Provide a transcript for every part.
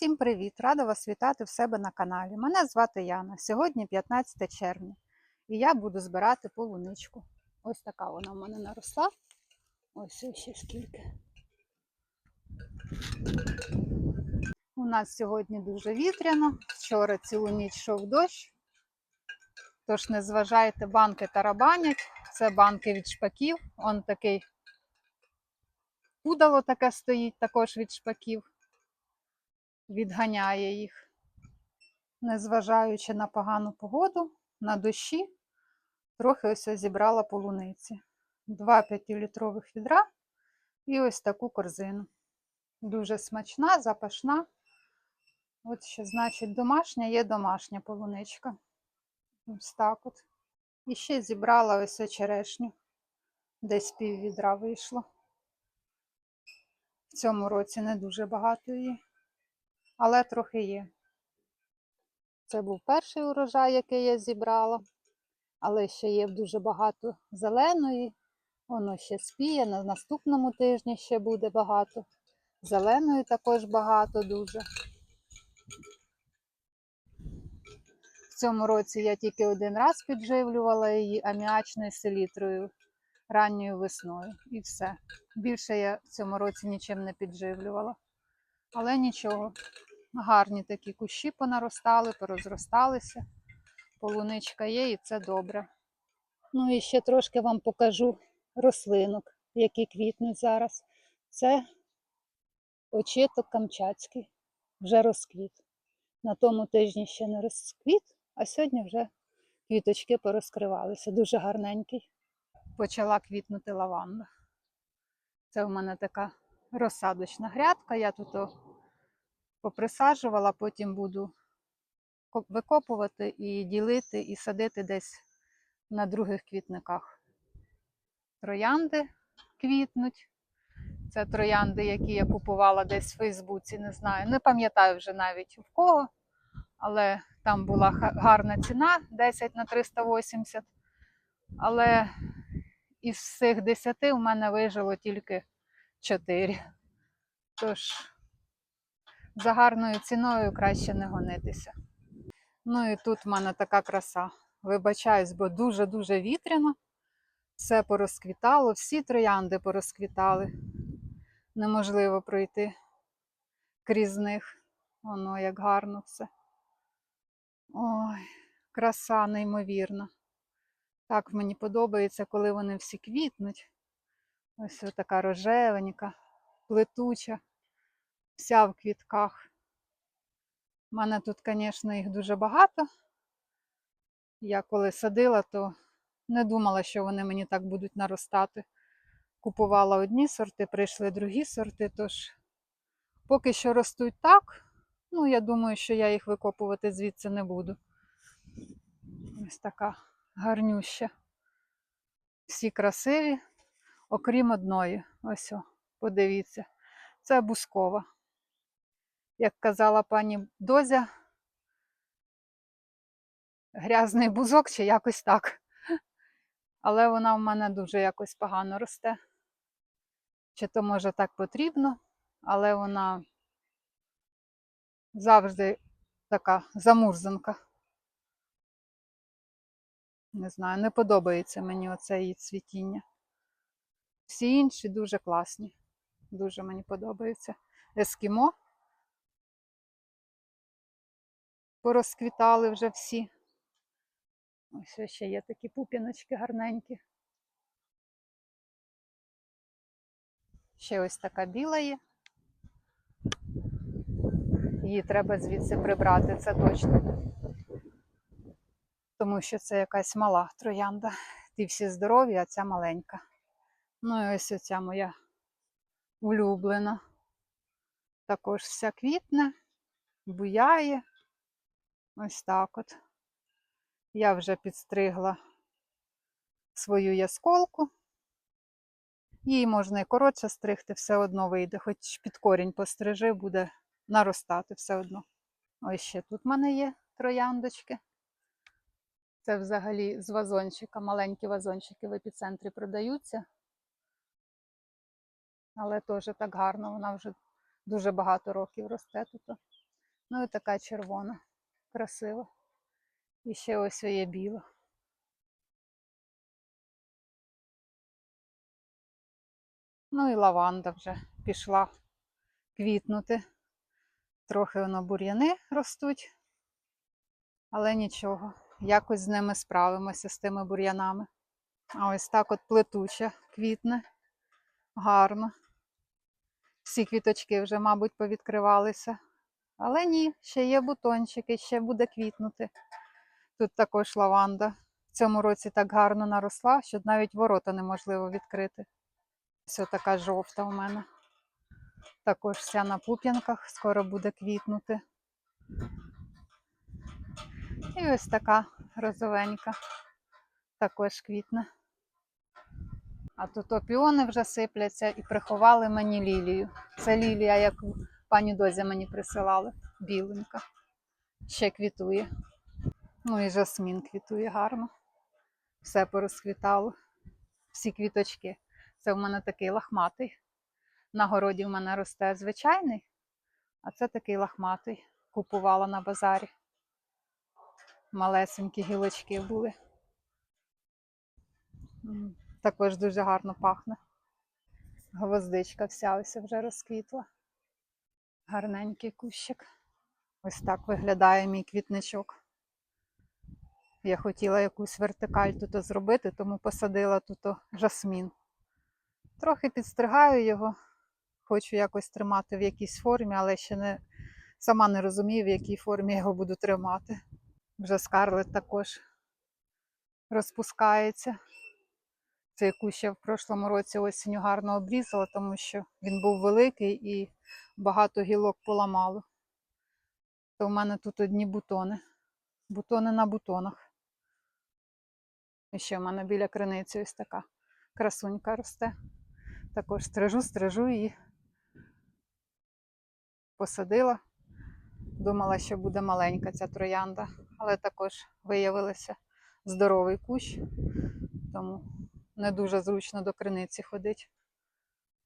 Всім привіт! Рада вас вітати в себе на каналі. Мене звати Яна. Сьогодні 15 червня, і я буду збирати полуничку. Ось така вона в мене наросла. Ось ще скільки. У нас сьогодні дуже вітряно. Вчора цілу ніч йшов дощ. Тож не зважайте, банки тарабанять. Це банки від шпаків. Он такий пудало таке стоїть також від шпаків відганяє їх, незважаючи на погану погоду, на дощі, трохи ось зібрала полуниці. Два 5-літрових відра і ось таку корзину. Дуже смачна, запашна. От що значить домашня є домашня полуничка. Ось так от. І ще зібрала ось черешню. Десь пів відра вийшло. В цьому році не дуже багато її але трохи є. Це був перший урожай, який я зібрала, але ще є дуже багато зеленої. Воно ще спіє, на наступному тижні ще буде багато. Зеленої також багато дуже. В цьому році я тільки один раз підживлювала її аміачною селітрою ранньою весною. І все. Більше я в цьому році нічим не підживлювала. Але нічого, гарні такі кущі понаростали, порозросталися. Полуничка є і це добре. Ну і ще трошки вам покажу рослинок, які квітнуть зараз. Це очіток камчатський, вже розквіт. На тому тижні ще не розквіт, а сьогодні вже квіточки порозкривалися. Дуже гарненький. Почала квітнути лаванда. Це в мене така розсадочна грядка. Я тут поприсаджувала, потім буду викопувати і ділити, і садити десь на других квітниках. Троянди квітнуть. Це троянди, які я купувала десь в Фейсбуці, не знаю. Не пам'ятаю вже навіть в кого, але там була гарна ціна 10 на 380. Але із цих 10 у мене вижило тільки 4. Тож за гарною ціною краще не гонитися. Ну і тут в мене така краса. Вибачаюсь, бо дуже-дуже вітряно. Все порозквітало, всі троянди порозквітали. Неможливо пройти крізь них. Воно як гарно все. Ой, краса неймовірна. Так мені подобається, коли вони всі квітнуть. Ось така рожевенька, плетуча, вся в квітках. У мене тут, звісно, їх дуже багато. Я коли садила, то не думала, що вони мені так будуть наростати. Купувала одні сорти, прийшли другі сорти, тож поки що ростуть так. Ну, я думаю, що я їх викопувати звідси не буду. Ось така гарнюща. Всі красиві, окрім одної. Ось, о, подивіться. Це бускова. Як казала пані Дозя, грязний бузок чи якось так. Але вона в мене дуже якось погано росте. Чи то може так потрібно, але вона завжди така замурзанка. Не знаю, не подобається мені оце її цвітіння. Всі інші дуже класні. Дуже мені подобаються. Ескімо. Порозквітали вже всі. Ось ще є такі пупіночки гарненькі. Ще ось така біла є. Її треба звідси прибрати, це точно. Тому що це якась мала троянда. Ті всі здорові, а ця маленька. Ну і ось оця моя улюблена. Також вся квітне, буяє. Ось так от. Я вже підстригла свою ясколку. Її можна і коротше стригти, все одно вийде, хоч під корінь пострижи, буде наростати все одно. Ось ще тут в мене є трояндочки. Це взагалі з вазончика. Маленькі вазончики в епіцентрі продаються. Але теж так гарно, вона вже дуже багато років росте тут. Ну і така червона, красива. І ще ось є біла. Ну і лаванда вже пішла квітнути. Трохи воно бур'яни ростуть, але нічого, якось з ними справимося з тими бур'янами. А ось так от плетуча квітне, гарно. Всі квіточки вже, мабуть, повідкривалися. Але ні, ще є бутончики, ще буде квітнути. Тут також лаванда. В цьому році так гарно наросла, що навіть ворота неможливо відкрити. Ось така жовта у мене. Також вся на пуп'янках, скоро буде квітнути. І ось така розовенька, також квітне. А тут опіони вже сипляться і приховали мені лілію. Це лілія, яку пані Дозя мені присилала, біленька. Ще квітує. Ну і жасмін квітує гарно. Все порозквітало. Всі квіточки. Це в мене такий лахматий. На городі в мене росте звичайний, а це такий лахматий. Купувала на базарі. Малесенькі гілочки були. Також дуже гарно пахне. Гвоздичка вся ось вже розквітла. Гарненький кущик. Ось так виглядає мій квітничок. Я хотіла якусь вертикаль тут зробити, тому посадила тут жасмін. Трохи підстригаю його, хочу якось тримати в якійсь формі, але ще не сама не розумію, в якій формі його буду тримати. Вже скарлет також розпускається. Цей кущ я в прошлому році осінню гарно обрізала, тому що він був великий і багато гілок поламало. То в мене тут одні бутони. Бутони на бутонах. І ще в мене біля криниці ось така красунька росте. Також стрижу, стрижу її. Посадила. Думала, що буде маленька ця троянда, але також виявилося здоровий кущ, тому не дуже зручно до криниці ходити.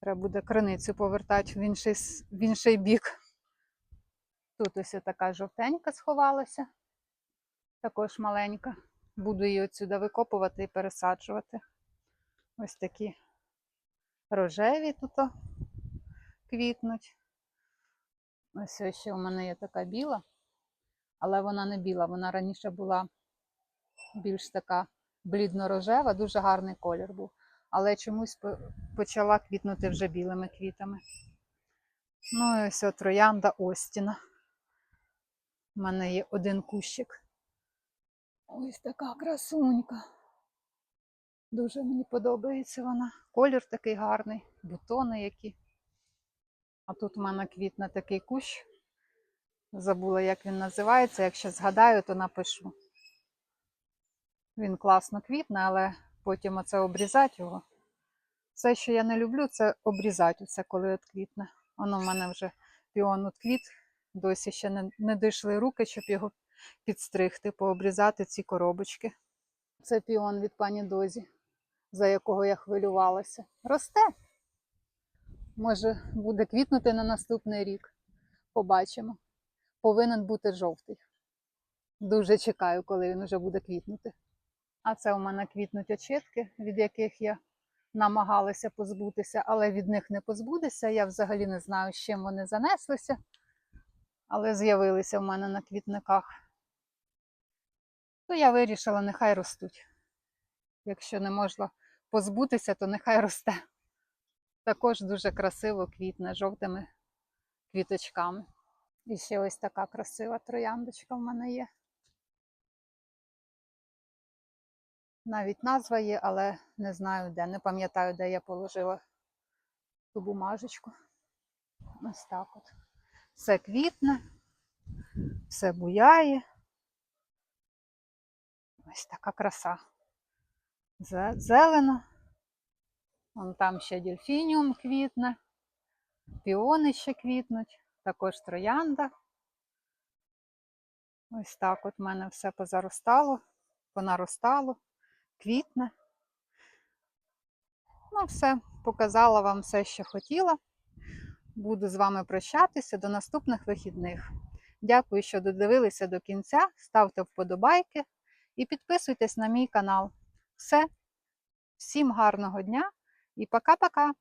Треба буде криницю повертати в інший, в інший бік. Тут ось така жовтенька сховалася, також маленька. Буду її отсюди викопувати і пересаджувати. Ось такі рожеві тут квітнуть. Ось ще у мене є така біла, але вона не біла, вона раніше була більш така блідно-рожева, дуже гарний колір був. Але чомусь почала квітнути вже білими квітами. Ну і ось троянда Остіна. У мене є один кущик. Ось така красунька. Дуже мені подобається вона. Колір такий гарний, бутони які. А тут у мене квітне такий кущ. Забула, як він називається. Якщо згадаю, то напишу. Він класно квітне, але потім оце обрізати його. Все, що я не люблю, це обрізати оце, коли от квітне. Воно в мене вже піон от. Досі ще не, не дійшли руки, щоб його підстригти, пообрізати ці коробочки. Це піон від пані Дозі, за якого я хвилювалася. Росте. Може, буде квітнути на наступний рік. Побачимо. Повинен бути жовтий. Дуже чекаю, коли він вже буде квітнути. А це у мене квітнуть очітки, від яких я намагалася позбутися, але від них не позбудеться. Я взагалі не знаю, з чим вони занеслися, але з'явилися в мене на квітниках. То я вирішила, нехай ростуть. Якщо не можна позбутися, то нехай росте. Також дуже красиво квітне жовтими квіточками. І ще ось така красива трояндочка в мене є. Навіть назва є, але не знаю де. Не пам'ятаю, де я положила ту бумажечку. Ось так от. Все квітне, все буяє. Ось така краса. Зе- Зелено. Вон там ще дельфініум квітне, піони ще квітнуть, також троянда. Ось так от в мене все позаростало, понаростало, квітне. Ну, все, показала вам все, що хотіла. Буду з вами прощатися до наступних вихідних. Дякую, що додивилися до кінця. Ставте вподобайки і підписуйтесь на мій канал. Все. Всім гарного дня і пока-пока!